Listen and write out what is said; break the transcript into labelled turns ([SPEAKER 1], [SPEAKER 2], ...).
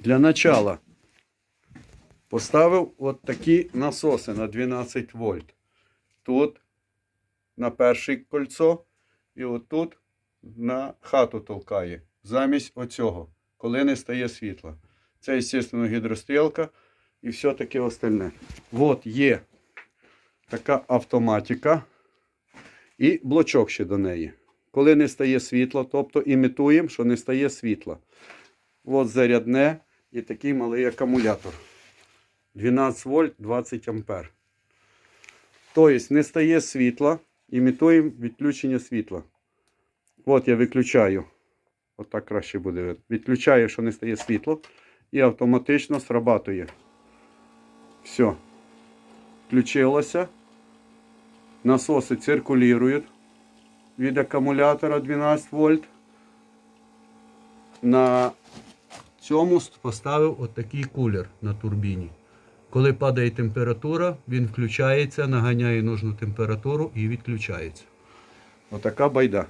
[SPEAKER 1] Для начала поставив от такі насоси на 12 вольт. Тут на перше кольцо і отут на хату толкає. Замість оцього, коли не стає світла. Це, звісно, гідрострілка і все таке остальне. От є така автоматика і блочок ще до неї. Коли не стає світла, тобто імітуємо, що не стає світла. От зарядне і такий малий акумулятор. 12 вольт 20 ампер. Тобто не стає світла, імітуємо відключення світла. От я виключаю. Отак краще буде. Відключаю, що не стає світло, і автоматично срабатує. Все. Включилося. Насоси циркулюють від акумулятора 12 вольт. На цьому поставив отакий кулер на турбіні. Коли падає температура, він включається, наганяє нужну температуру і відключається. Отака байда.